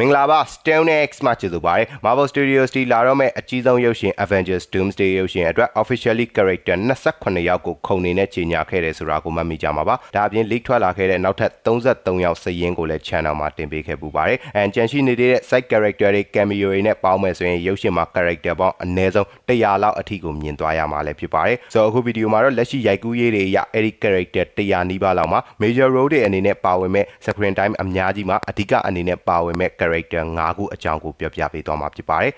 မင်္ဂလာပါ Stone X မှာကျေးဇူးပါတယ် Marvel Studios တီလာတော့မဲ့အကြီးဆုံးရုပ်ရှင် Avengers Doomsday ရုပ်ရှင်အတွက် officially character 28ယောက်ကိုခုံနေနဲ့ကြီးညာခဲ့တယ်ဆိုတာကိုမှတ်မိကြမှာပါဒါအပြင် leak ထွက်လာခဲ့တဲ့နောက်ထပ်33ယောက်စည်ရင်းကိုလည်း channel မှာတင်ပေးခဲ့ပူပါတယ်အန်ကြန်ရှိနေတဲ့ side character တွေ cameo တွေနဲ့ပေါင်းမယ်ဆိုရင်ရုပ်ရှင်မှာ character ပေါင်းအနည်းဆုံး100လောက်အထိကိုမြင်သွားရမှာလည်းဖြစ်ပါတယ်ဆိုတော့အခုဗီဒီယိုမှာတော့လက်ရှိရိုက်ကူးရေးတွေအရအဲ့ဒီ character 100နီးပါးလောက်မှာ major role တွေအနေနဲ့ပါဝင်မဲ့ screen time အများကြီးမှာအဓိကအနေနဲ့ပါဝင်မဲ့ character 5ခုအကြောင်းကိုပြောပြပေးသွားမှာဖြစ်ပါတယ်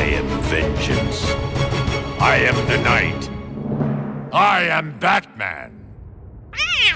I am vengeance. I am the night. I am Batman. ။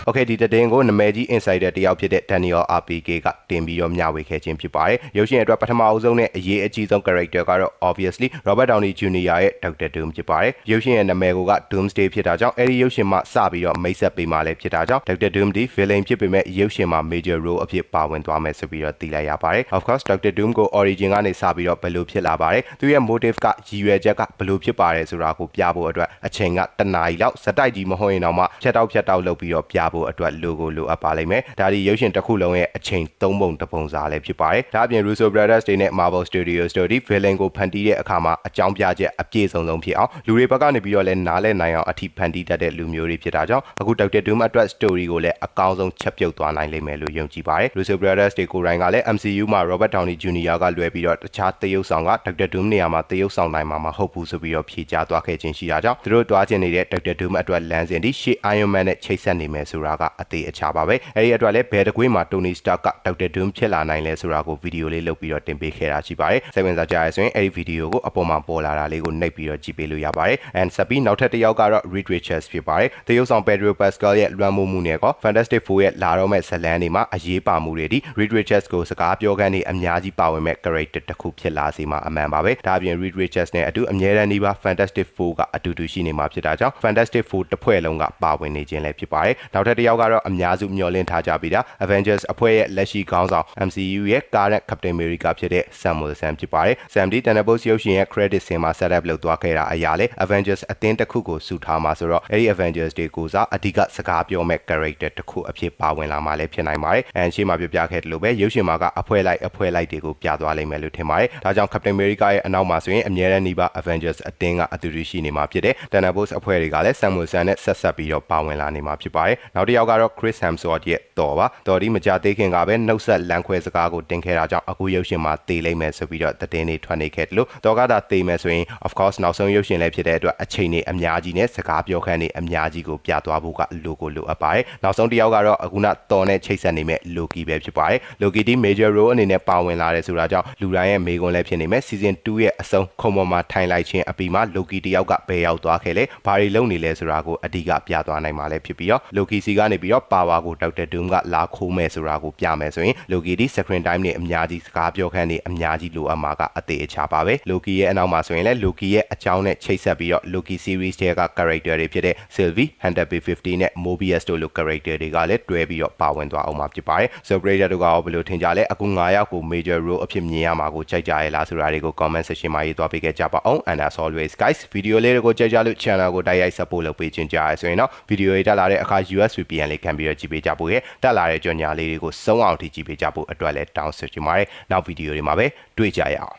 Okay ဒီတည်င်းကိုနမဲကြီး insider တယောက်ဖြစ်တဲ့ Daniel RPK ကတင်ပြီးတော့မျှဝေခဲ့ခြင်းဖြစ်ပါတယ်။ရုပ်ရှင်အတွက်ပထမအဦးဆုံးနဲ့အရေးအကြီးဆုံး character ကတော့ obviously Robert Downey Jr. ရဲ့ Doctor Doom ဖြစ်ပါတယ်။ရုပ်ရှင်ရဲ့နာမည်က Doomsday ဖြစ်တာကြောင့်အဲဒီရုပ်ရှင်မှာစပြီးတော့မိတ်ဆက်ပေးမှလည်းဖြစ်တာကြောင့် Doctor Doom ဒီ villain ဖြစ်ပေမဲ့ရုပ်ရှင်မှာ major role အဖြစ်ပါဝင်သွားမယ်ဆိုပြီးတော့သိလိုက်ရပါတယ်။ Of course Doctor Doom ကို origin ကနေစပြီးတော့ဘယ်လိုဖြစ်လာပါတယ်။သူရဲ့ motive ကရည်ရွယ်ချက်ကဘယ်လိုဖြစ်ပါတယ်ဆိုတာကိုပြဖို့အတွက်အချိန်ကတနားရီလောက်စက်တိုက်ကြီးမဟုတ်ရင်တော့မှဖြတ်တောက်ဖြတ်တောက်လုပ်ပြီးတော့ပြဖို့အတွက် logo လိုအပ်ပါလိမ့်မယ်။ဒါဒီရုပ်ရှင်တစ်ခုလုံးရဲ့အချိန်၃ပုံတစ်ပုံစာလည်းဖြစ်ပါတယ်။ဒါအပြင် Russo Brothers တွေနဲ့ Marvel Studios တို့ဒီ villain ကိုဖန်တီးတဲ့အခါမှာအကြောင်းပြချက်အပြည့်စုံဆုံးဖြစ်အောင်လူတွေဘက်ကနေပြီးတော့လည်းနားလည်နိုင်အောင်အထိဖန်တီးတတ်တဲ့လူမျိုးတွေဖြစ်တာကြောင့်အခု Doctor Doom အတွက် story ကိုလည်းအကောင်းဆုံးချက်ပြုတ်သွားနိုင်လိမ့်မယ်လို့ယုံကြည်ပါတယ်။ Russo Brothers တွေကိုယ်တိုင်ကလည်း MCU မှာ Robert Downey Jr. ကလွယ်ပြီးတော့တခြားသရုပ်ဆောင်က Doctor Doom နေရာမှာသရုပ်ဆောင်နိုင်မှာမဟုတ်ဘူးဆိုပြီးတော့ဖြေကြားသွားခဲ့ခြင်းရှိတာကြောင့်သူတို့တွားကျင်နေတဲ့ Doctor Doom အတွက်လမ်းစဉ်ဒီရှေ့ Iron Man နဲ့ချိတ်ဆက်နေမယ်ဆိုတာကအသေးအချာပါပဲ။အဲဒီအတွက်လည်းဘယ်တကွေးမှာ Tony Stark က Doctor Doom ဖြစ်လာနိုင်လဲဆိုတာကိုဗီဒီယိုလေးလုပ်ပြီးတော့တင်ပေးခဲ့တာရှိပါတယ်။စိတ်ဝင်စားကြရဆိုရင်အဲဒီဗီဒီယိုကိုအပေါ်မှာပေါ်လာတာလေးကိုနှိပ်ပြီးတော့ကြည့်ပေးလို့ရပါတယ်။ and ဆက်ပြီးနောက်ထပ်တစ်ယောက်ကတော့ Reed Richards ဖြစ်ပါတယ်။သရုပ်ဆောင် Pedro Pascal ရဲ့လွှမ်းမိုးမှုနဲ့ကော Fantastic Four ရဲ့လာတော့မဲ့ဇလန်းတွေမှာအရေးပါမှုတွေဒီ Reed Richards ကိုစကားပြောခန်းနေအများကြီးပါဝင်မဲ့ character တစ်ခုဖြစ်လာစေမှာအမှန်ပါပဲ။ဒါအပြင် Reed Richards နဲ့အတူအမြဲတမ်းဒီပါ Fantastic Four ကအတူတူရှိနေမှာဖြစ်တာကြောင့် Fantastic Four တစ်ဖွဲ့လုံးကပါဝင်နေခြင်းလည်းဖြစ်ပါတယ်။နောက်ထပ်တစ်ယောက်ကတော့အများစုမျှော်လင့်ထားကြပြီးတာ Avengers အဖွဲ့ရဲ့လက်ရှိခေါင်းဆောင် MCU ရဲ့ current Captain America ဖြစ်တဲ့ Sam Wilson ဖြစ်ပါတယ်။ Sam D Thunderbolts ရုပ်ရှင်ရဲ့ credit ဆင်မှာ setup လုပ်သွားခဲ့တာအရာလေ Avengers အသင်းတစ်ခုကိုစုထားမှာဆိုတော့အဲ့ဒီ Avengers တွေကိုစားအဓိကစကားပြောမဲ့ character တစ်ခုအဖြစ်ပါဝင်လာမှာလည်းဖြစ်နိုင်ပါတယ်။အန်ရှေ့မှာပြပြခဲ့တယ်လို့ပဲရုပ်ရှင်မှာကအဖွဲလိုက်အဖွဲလိုက်တွေကိုပြသွားလိမ့်မယ်လို့ထင်ပါတယ်။ဒါကြောင့် Captain America ရဲ့အနောက်မှာဆိုရင်အများရန်နီးပါ Avengers အသင်းကအတူတူရှိနေမှာဖြစ်တဲ့ Thunderbolts အဖွဲ့တွေကလည်း Sam Wilson နဲ့ဆက်ဆက်ပြီးတော့ပါဝင်လာနေမှာဖြစ်ပါတယ်။နောက်တစ်ယောက်ကတော့ Chris Hemsworth ရဲ့တော်ပါ။တော်ဒီမကြသေးခင်ကပဲနှုတ်ဆက်လမ်းခွဲစကားကိုတင်ခဲ့တာကြောင့်အခုရုပ်ရှင်မှာတေလိမ့်မယ်ဆိုပြီးတော့သတင်းတွေထွက်နေခဲ့တယ်လို့တော်ကသာတေမယ်ဆိုရင် of course နောက်ဆုံးရုပ်ရှင်လည်းဖြစ်တဲ့အတွက်အချိန်တွေအများကြီးနဲ့စကားပြောခန်းတွေအများကြီးကိုပြသွားဖို့ကလိုကိုလိုအပ်ပါတယ်။နောက်ဆုံးတစ်ယောက်ကတော့အခုနတော်နဲ့ချိတ်ဆက်နေမဲ့ Loki ပဲဖြစ်ပါတယ်။ Loki ဒီ major role အနေနဲ့ပါဝင်လာတယ်ဆိုတာကြောင့်လူတိုင်းရဲ့မေးခွန်းလည်းဖြစ်နေမဲ့ season 2ရဲ့အဆုံးခုံပေါ်မှာထိုင်လိုက်ခြင်းအပြီးမှာ Loki တယောက်ကဘယ်ရောက်သွားခဲ့လဲဘာတွေလုပ်နေလဲဆိုတာကိုအဓိကပြသွားနိုင်မှာလည်းဖြစ်ပြီးတော့ Loki စီကနေပြီးတော့ power ကို Dr. Doom ကလာခိုးမယ်ဆိုတာကိုပြမယ်ဆိုရင် Loki ဒီ screen time နဲ့အများကြီးစကားပြောခန်းတွေအများကြီးလိုအပ်မှာကအသေးအချာပါပဲ Loki ရဲ့အနောက်မှာဆိုရင်လည်း Loki ရဲ့အကြောင်းနဲ့ချိတ်ဆက်ပြီးတော့ Loki series တွေက character တွေဖြစ်တဲ့ Sylvie, Hunter B50 နဲ့ Mobius တို့လို character တွေကလည်းတွဲပြီးတော့ပါဝင်သွားအောင်မှာဖြစ်ပါတယ်။ So Greater တို့ကရောဘယ်လိုထင်ကြလဲအခု9ယောက်ကို major role အဖြစ်မြင်ရမှာကိုကြိုက်ကြရလားဆိုတာတွေကို comment section မှာရေးသွားပေးခဲ့ကြပါအောင် and as always guys ဗီဒီယိုလေးတွေကိုကြိုက်ကြလို့ channel ကိုတိုက်ရိုက် support လုပ်ပေးခြင်းကြရဆိုရင်တော့ဗီဒီယိုတွေတက်လာတဲ့အခါ US VPN လေးခံပြီးတော့ကြည့်ပေးကြဖို့ရဲ့တက်လာတဲ့ကြော်ညာလေးတွေကိုစုံအောင်ထိကြည့်ပေးကြဖို့အတွက်လည်းတောင်းဆိုချင်ပါတယ်နောက်ဗီဒီယိုတွေမှာပဲတွေ့ကြရအောင်